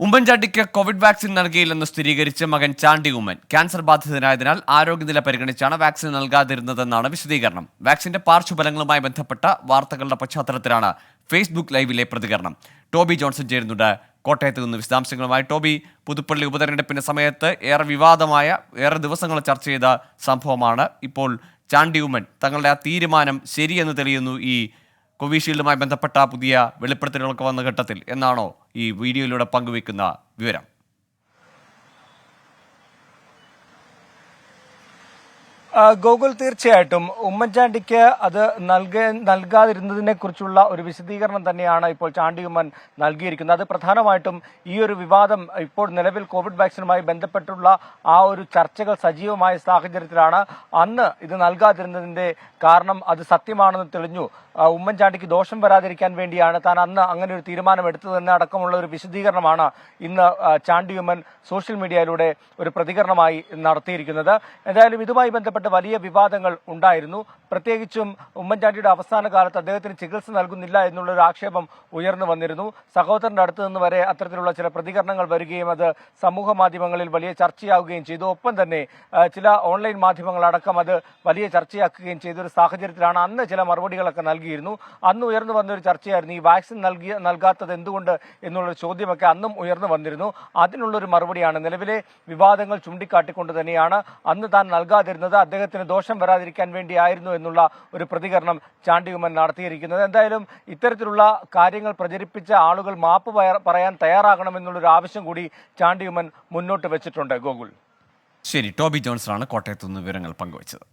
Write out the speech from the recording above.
ഉമ്മൻചാണ്ടിക്ക് Covid vaccine നൽകിയില്ലെന്ന് സ്ഥിരീകരിച്ച മകൻ ചാണ്ടി ഉമ്മൻ ക്യാൻസർ ബാധിതനായതിനാൽ ആരോഗ്യനില പരിഗണിച്ചാണ് വാക്സിൻ നൽകാതിരുന്നതെന്നാണ് വിശദീകരണം. വാക്സിന്റെ പാർശ്വഫലങ്ങളുമായി ബന്ധപ്പെട്ട വാർത്തകളുടെ പശ്ചാത്തലത്തിലാണ് ഫേസ്ബുക്ക് ലൈവിലെ പ്രതികരണം. ടോബി ജോൺസൺ ചേരുന്നുണ്ട്. കോട്ടയത്ത് നിന്ന് വിശദാംശങ്ങളുമായി ടോബി പുതുപ്പള്ളി ഉപതെരഞ്ഞെടുപ്പിന്റെ സമയത്ത് ഏറെ വിവാദമായ ഏറെ ദിവസങ്ങൾ ചർച്ച ചെയ്ത സംഭവമാണ് ഇപ്പോൾ ചാണ്ടി ഉമ്മൻ. തങ്ങളുടെ ആ തീരുമാനം ശരിയെന്ന് തെളിയുന്നു ഈ കോവിഷീൽഡുമായി ബന്ധപ്പെട്ട പുതിയ വെളിപ്പെടുത്തലുകളൊക്കെ വന്ന ഘട്ടത്തിൽ. എന്നാണോ ഈ വീഡിയോയിലൂടെ പങ്കുവെക്കുന്ന വിവരം. ഗോകുൽ തീർച്ചയായിട്ടും. ഉമ്മൻചാണ്ടിക്ക് അത് നൽക നൽകാതിരുന്നതിനെ കുറിച്ചുള്ള ഒരു വിശദീകരണം തന്നെയാണ് ഇപ്പോൾ ചാണ്ടി ഉമ്മൻ നൽകിയിരിക്കുന്നത്. അത് പ്രധാനമായിട്ടും ഈ ഒരു വിവാദം ഇപ്പോൾ നിലവിൽ കോവിഡ് വാക്സിനുമായി ബന്ധപ്പെട്ടുള്ള ആ ഒരു ചർച്ചകൾ സജീവമായ സാഹചര്യത്തിലാണ്. അന്ന് ഇത് നൽകാതിരുന്നതിന്റെ കാരണം അത് സത്യമാണെന്ന് തെളിഞ്ഞു. ഉമ്മൻചാണ്ടിക്ക് ദോഷം വരാതിരിക്കാൻ വേണ്ടിയാണ് താൻ അന്ന് അങ്ങനെ ഒരു തീരുമാനം എടുത്തതെന്ന് അടക്കമുള്ള ഒരു വിശദീകരണമാണ് ഇന്ന് ചാണ്ടിയുമ്മൻ സോഷ്യൽ മീഡിയയിലൂടെ ഒരു പ്രതികരണമായി നടത്തിയിരിക്കുന്നത്. എന്തായാലും ഇതുമായി ബന്ധപ്പെട്ട് വലിയ വിവാദങ്ങൾ ഉണ്ടായിരുന്നു. പ്രത്യേകിച്ചും ഉമ്മൻചാണ്ടിയുടെ അവസാന കാലത്ത് അദ്ദേഹത്തിന് ചികിത്സ നൽകുന്നില്ല എന്നുള്ളൊരു ആക്ഷേപം ഉയർന്നു വന്നിരുന്നു. സഹോദരന്റെ അടുത്ത് നിന്ന് വരെ അത്തരത്തിലുള്ള ചില പ്രതികരണങ്ങൾ വരികയും അത് സമൂഹ മാധ്യമങ്ങളിൽ വലിയ ചർച്ചയാവുകയും ചെയ്തു. ഒപ്പം തന്നെ ചില ഓൺലൈൻ മാധ്യമങ്ങളടക്കം അത് വലിയ ചർച്ചയാക്കുകയും ചെയ്ത ഒരു സാഹചര്യത്തിലാണ് അന്ന് ചില മറുപടികളൊക്കെ നൽകിയിരുന്നു. അന്ന് ഉയർന്നു വന്ന ഒരു ചർച്ചയായിരുന്നു ഈ വാക്സിൻ നൽകിയ നൽകാത്തത് എന്തുകൊണ്ട് എന്നുള്ളൊരു ചോദ്യമൊക്കെ അന്നും ഉയർന്നു വന്നിരുന്നു. അതിനുള്ളൊരു മറുപടിയാണ് നിലവിലെ വിവാദങ്ങൾ ചൂണ്ടിക്കാട്ടിക്കൊണ്ട് തന്നെയാണ് അന്ന് താൻ നൽകാതിരുന്നത്. അദ്ദേഹത്തിന് ദോഷം വരാതിരിക്കാൻ വേണ്ടിയായിരുന്നു എന്നുള്ള ഒരു പ്രതികരണം ചാണ്ടിയുമൻ നടത്തിയിരിക്കുന്നത്. എന്തായാലും ഇത്തരത്തിലുള്ള കാര്യങ്ങൾ പ്രചരിപ്പിച്ച ആളുകൾ മാപ്പ് പറയാൻ തയ്യാറാകണമെന്നുള്ളൊരു ആവശ്യം കൂടി ചാണ്ടിയുമൻ മുന്നോട്ട് വെച്ചിട്ടുണ്ട്. ഗോകുൽ. ശരി ടോബി ജോൺസണാണ് ആണ് നിന്ന് വിവരങ്ങൾ പങ്കുവച്ചത്.